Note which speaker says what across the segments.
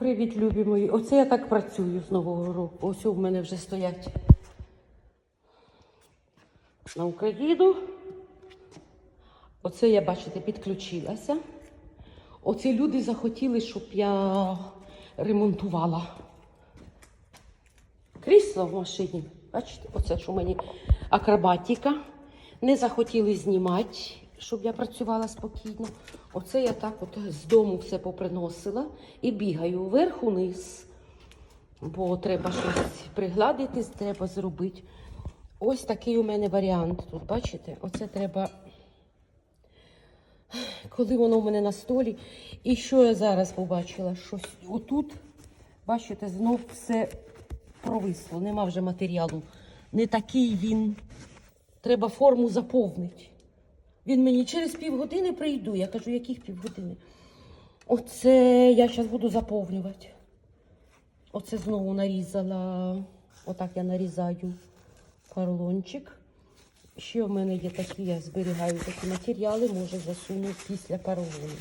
Speaker 1: Привіт, любі мої. Оце я так працюю з Нового року. Ось у мене вже стоять на Україну. Оце я, бачите, підключилася. Оце люди захотіли, щоб я ремонтувала крісло в машині. Бачите, оце що мені акробатика. Не захотіли знімати, щоб я працювала спокійно. Оце я так от з дому все поприносила і бігаю вверх-униз. Бо треба щось пригладити, треба зробити. Ось такий у мене варіант. Тут, бачите, оце треба, коли воно у мене на столі. І що я зараз побачила? Щось отут, бачите, знов все провисло, нема вже матеріалу. Не такий він. Треба форму заповнити. Він мені через півгодини прийду. Я кажу, яких півгодини? Оце я зараз буду заповнювати. Оце знову нарізала. Отак я нарізаю поролончик. Ще в мене є такі, я зберігаю такі матеріали, може засуну після поролону.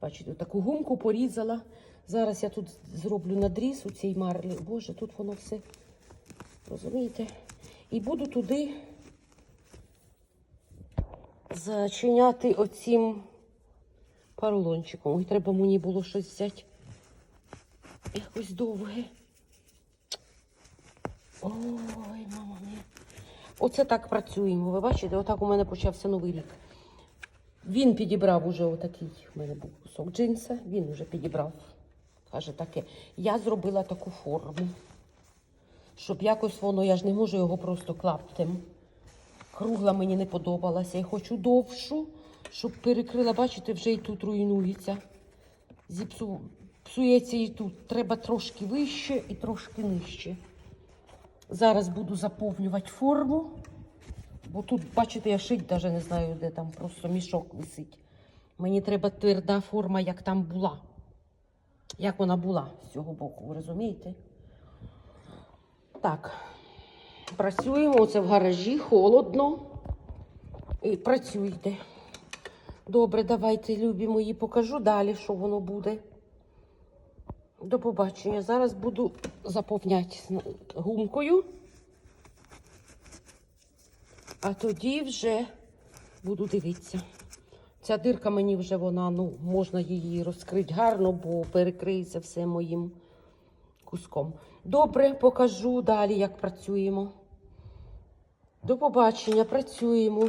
Speaker 1: Бачите, таку гумку порізала. Зараз я тут зроблю надріз у цій марлі. Боже, тут воно все. Розумієте? І буду туди зачиняти оцім поролончиком. Ой, треба мені було щось взяти. Якось довге. Ой, мама мія. Оце так працюємо. Ви бачите, отак у мене почався новий рік. Він підібрав уже отакий, в мене був кусок джинса, він уже підібрав. Каже таке, я зробила таку форму, щоб якось воно, я ж не можу його просто клаптем. Кругла мені не подобалася. Я хочу довшу, щоб перекрила, бачите, вже і тут руйнується. Зіпсу, псується і тут. Треба трошки вище і трошки нижче. Зараз буду заповнювати форму. Бо тут, бачите, я шить навіть не знаю, де там просто мішок висить. Мені треба тверда форма, як там була. Як вона була з цього боку, ви розумієте? Так, працюємо. Оце в гаражі, холодно. І працюйте. Добре, давайте, любі мої, покажу далі, що воно буде. До побачення. Зараз буду заповняти гумкою. А тоді вже буду дивитися. Ця дирка мені вже вона, ну, можна її розкрити гарно, бо перекриється все моїм куском. Добре, покажу далі, як працюємо. До побачення, працюємо.